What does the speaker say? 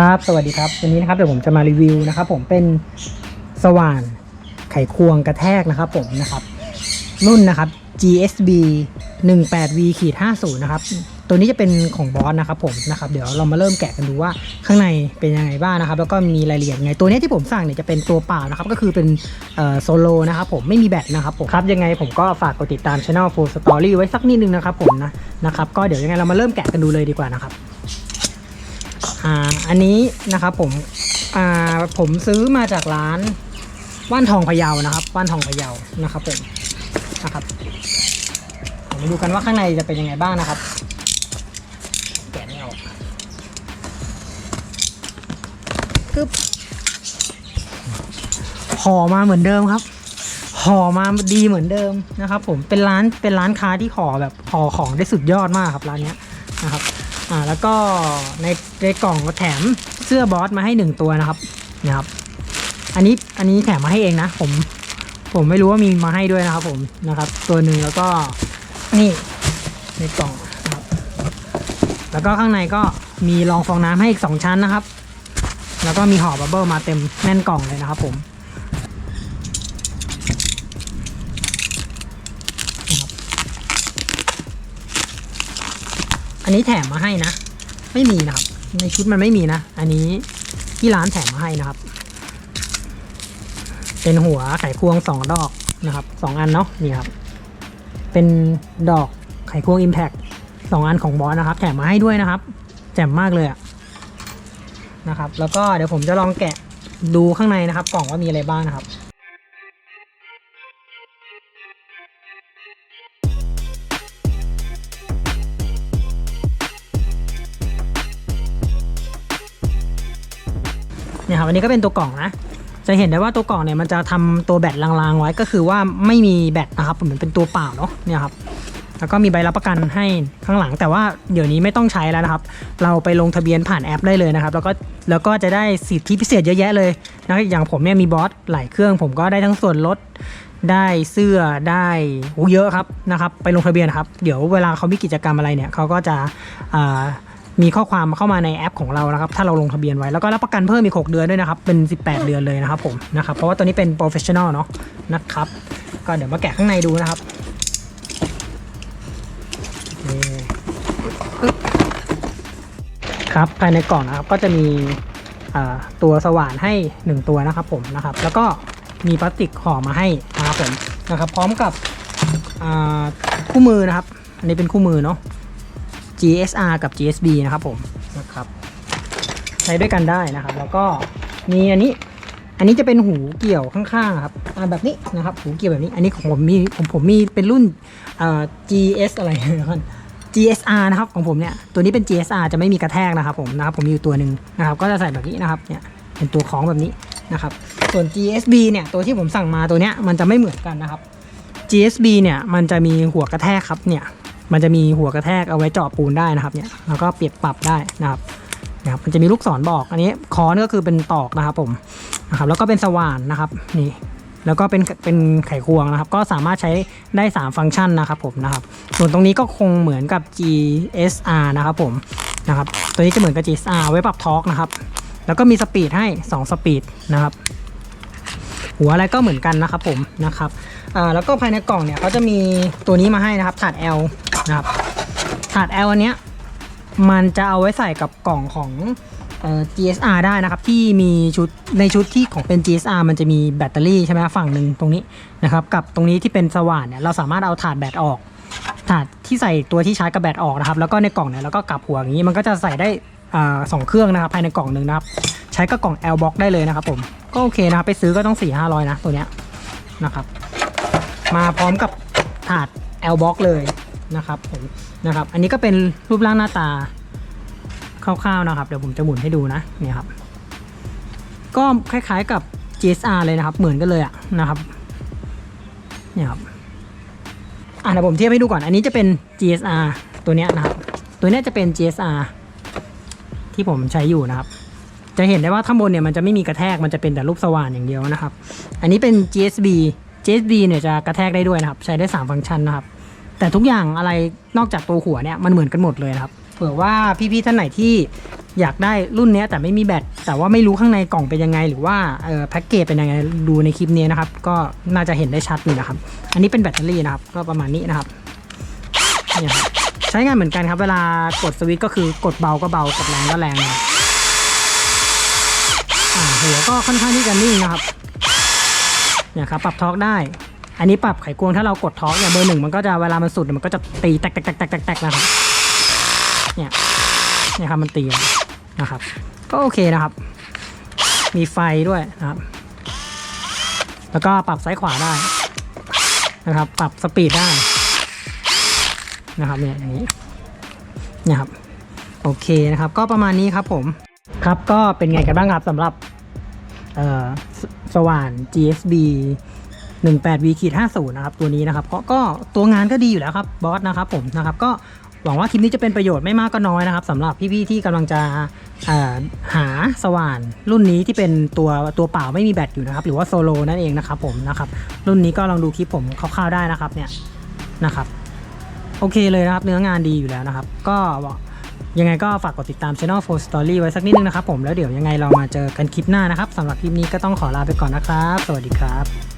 ครับ สวัสดีครับ วันนี้นะครับเดี๋ยวผมจะมารีวิวนะครับ ผมเป็นสว่านไขควงกระแทกนะครับ ผมนะครับ รุ่นนะครับ GSB 18V ขีด50นะครับ ตัวนี้จะเป็นของบอสนะครับ ผมนะครับ เดี๋ยวเรามาเริ่มแกะกันดูว่าข้างในเป็นยังไงบ้างนะครับ แล้วก็มีรายละเอียดไง ตัวนี้ที่ผมสั่งเนี่ยจะเป็นตัวเปล่านะครับ ก็คือเป็นโซโลนะครับ ผมไม่มีแบตนะครับผมครับยังไงผมก็ฝากกดติดตามช่ anel Full Story ไว้สักนิดนึงนะครับ ผมนะนะครับ ก็เดี๋ยวยังไงเรามาเริ่มแกะกันดูเลยดีกว่านะครับ อ่าอันนี้นะครับผมอ่าผมซื้อมาจากร้านว่านทองพะเยานะครับว่านทองพะเยานะครับผมนะครับมาดูกันว่าข้างในจะเป็นยังไงบ้างนะครับแกะไม่ออกกึบห่อมาเหมือนเดิมครับห่อมาดีเหมือนเดิมนะครับ ผมเป็นร้านเป็นร้านค้าที่ห่อแบบห่อของได้สุดยอดมากครับร้านเนี้ยนะครับ อ่าแล้วก็ในในกล่องก็แถมเสื้อบอสมาให้หนึ่งตัวนะครับนะครับ อันนี้อันนี้แถมมาให้เองนะ ผมผมไม่รู้ว่ามีมาให้ด้วยนะครับ ผมนะครับ ตัวหนึ่งแล้วก็นี่ในกล่องนะครับ แล้วก็ข้างในก็มีรองฟองน้ำให้อีกสองชั้นนะครับ แล้วก็มีห่อบับเบิลมาเต็มแน่นกล่องเลยนะครับ ผมนะครับ อันนี้แถมมาให้นะ ไม่มีนะครับ ในชุดมันไม่มีนะ อันนี้ที่ร้านแถมมาให้นะครับ เป็นหัวไขควงสองดอกนะครับสองอันเนาะนี่ครับ เป็นดอกไขควง Impact สองอันของบอสนะครับ แถมมาให้ด้วยนะครับ แจ่มมากเลยอะนะครับ แล้วก็เดี๋ยวผมจะลองแกะดูข้างในนะครับ กล่องว่ามีอะไรบ้างนะครับ เนี่ยครับอันนี้ก็เป็นตัวกล่องนะ จะเห็นได้ว่าตัวกล่องเนี่ยมันจะทำตัวแบตลางๆไว้ก็คือว่าไม่มีแบตนะครับเหมือนเป็นตัวเปล่าเนาะเนี่ยครับแล้วก็มีใบรับประกันให้ข้างหลัง แต่ว่าเดี๋ยวนี้ไม่ต้องใช้แล้วนะครับ เราไปลงทะเบียนผ่านแอปได้เลยนะครับ แล้วก็แล้วก็จะได้สิทธิพิเศษเยอะแยะเลยนะอย่างผมเนี่ยมีบอสหลายเครื่อง ผมก็ได้ทั้งส่วนลดได้เสื้อได้โอ้เยอะครับนะครับ ไปลงทะเบียนครับ เดี๋ยวเวลาเขามีกิจกรรมอะไรเนี่ยเขาก็จะอ่า มีข้อความเข้ามาในแอปของเรานะครับ ถ้าเราลงทะเบียนไว้แล้วก็รับประกันเพิ่มอีก 6 เดือนด้วยนะครับ เป็น 18 เดือนเลยนะครับผมนะครับเพราะว่าตัวนี้เป็นโปรเฟชชั่นอลเนาะนะครับก็เดี๋ยวมาแกะข้างในดูนะครับนี่ครับภายในกล่องนะครับก็จะมีตัวสว่านให้ 1 ตัวนะครับผมนะครับแล้วก็มีพลาสติกห่อมาให้นะครับผมนะครับพร้อมกับคู่มือนะครับ อันนี้เป็นคู่มือเนาะ GSR กับ GSB นะครับผมนะครับใช้ด้วยกันได้นะครับ แล้วก็มีอันนี้ อันนี้จะเป็นหูเกี่ยวข้างๆครับอ่าแบบนี้นะครับหูเกี่ยวแบบนี้ อันนี้ของผมมีผมผมมีเป็นรุ่นเอ่อ GS อะไรนะครับ GSR นะครับของผมเนี่ยตัวนี้เป็น GSR จะไม่มีกระแทกนะครับผมนะครับผมมีอยู่ตัวหนึ่งนะครับก็จะใส่แบบนี้นะครับเนี่ยเป็นตัวของแบบนี้นะครับส่วน GSB เนี่ยตัวที่ผมสั่งมาตัวเนี้ยมันจะไม่เหมือนกันนะครับ GSB เนี่ยมันจะมีหัวกระแทกครับเนี่ย มันจะมีหัวกระแทกเอาไว้เจาะปูนได้นะครับเนี่ยแล้วก็เปลี่ยนปรับได้นะครับนะครับมันจะมีลูกศรบอกอันนี้คอนก็คือเป็นตอกนะครับผมนะครับแล้วก็เป็นสว่านนะครับนี่แล้วก็เป็นเป็นไขควงนะครับ ก็สามารถใช้ได้ 3 ฟังก์ชันนะครับผมนะครับ ส่วนตรงนี้ก็คงเหมือนกับ GSR นะครับผมนะครับตัวนี้จะเหมือนกับ GSR ไว้ปรับทอร์กนะครับแล้วก็มีสปีดให้ 2 สปีดนะครับ หัวอะไรก็เหมือนกันนะครับผมนะครับอ่าแล้วก็ภายในกล่องเนี่ยเขาจะมีตัวนี้มาให้นะครับถาด L นะครับถาด L อันเนี้ยมันจะเอาไว้ใส่กับกล่องของเอ่อ GSR ได้นะครับที่มีชุดในชุดที่ของเป็น GSR มันจะมีแบตเตอรี่ใช่ไหมฝั่งหนึ่งตรงนี้นะครับกับตรงนี้ที่เป็นสว่านเนี่ยเราสามารถเอาถาดแบตออก ถาดที่ใส่ตัวที่ชาร์จกับแบตออกนะครับแล้วก็ในกล่องเนี่ยแล้วก็กลับหัวอย่างนี้มันก็จะใส่ได้อ่าสองเครื่องนะครับภายในกล่องหนึ่งนะครับ ใช้กับกล่อง L box ได้เลยนะครับผมก็โอเคนะครับไปซื้อก็ต้อง4 5 0 0นะตัวเนี้ยนะครับมาพร้อมกับถาด L box เลยนะครับผมนะครับอันนี้ก็เป็นรูปร่างหน้าตาคร่าวๆนะครับ เดี๋ยวผมจะหมุนให้ดูนะเนี่ยครับก็คล้ายๆกับ GSR เลยนะครับ เหมือนกันเลยอะนะครับเนี่ยครับอะเดี๋ยวผมเทียบให้ดูก่อนอันนี้จะเป็น GSR ตัวเนี้ยนะครับตัวเนี้ยจะเป็น GSR ที่ผมใช้อยู่นะครับ จะเห็นได้ว่าข้างบนเนี่ยมันจะไม่มีกระแทกมันจะเป็นแต่รูปสว่านอย่างเดียวนะครับ อันนี้เป็น GSB GSB เนี่ยจะกระแทกได้ด้วยนะครับ ใช้ได้ 3 ฟังก์ชันนะครับ แต่ทุกอย่างอะไรนอกจากตัวหัวเนี่ยมันเหมือนกันหมดเลยนะครับ เผื่อว่าพี่ๆท่านไหนที่อยากได้รุ่นนี้แต่ไม่มีแบตแต่ว่าไม่รู้ข้างในกล่องเป็นยังไง หรือว่าแพ็กเกจเป็นยังไงดูในคลิปนี้นะครับ ก็น่าจะเห็นได้ชัดอยู่นะครับ อันนี้เป็นแบตเตอรี่นะครับ ก็ประมาณนี้นะครับนี่ครับใช้งานเหมือนกันครับ เวลากดสวิตช์ก็คือกดเบาก็เบากดแรงก็แรงนะ หัวก็ค่อนข้างที่จะนิ่งนะครับเนี่ยครับปรับทอร์กได้ อันนี้ปรับไขควงถ้าเรากดทอร์กอย่างเบอร์หนึ่งมันก็จะเวลามันสุดมันก็จะตีแตกแตกแตกแตกแตกแตกนะครับเนี่ยเนี่ยครับมันตีนะครับ ก็โอเคนะครับ มีไฟด้วยนะครับ แล้วก็ปรับซ้ายขวาได้นะครับ ปรับสปีดได้นะครับเนี่ยอย่างนี้เนี่ยครับโอเคนะครับ ก็ประมาณนี้ครับผม ครับก็เป็นไงกันบ้างครับสำหรับเอ่อสว่าน GSB 18 V ขีด50 นะครับ ตัวนี้นะครับก็ก็ตัวงานก็ดีอยู่แล้วครับบอสนะครับผมนะครับก็หวังว่าคลิปนี้จะเป็นประโยชน์ไม่มากก็น้อยนะครับสำหรับพี่ๆที่กำลังจะหาสว่านรุ่นนี้ที่เป็นตัวตัวเปล่าไม่มีแบตอยู่นะครับ หรือว่าโซโลนั่นเองนะครับผมนะครับรุ่นนี้ก็ลองดูคลิปผมคร่าวๆได้นะครับเนี่ยนะครับ โอเคเลยนะครับเนื้องานดีอยู่แล้วนะครับ ก็ ยังไงก็ฝากกดติดตาม Channel 4 Story ไว้สักนิดนึงนะครับผมแล้วเดี๋ยวยังไงเรามาเจอกันคลิปหน้านะครับสำหรับคลิปนี้ก็ต้องขอลาไปก่อนนะครับ สวัสดีครับ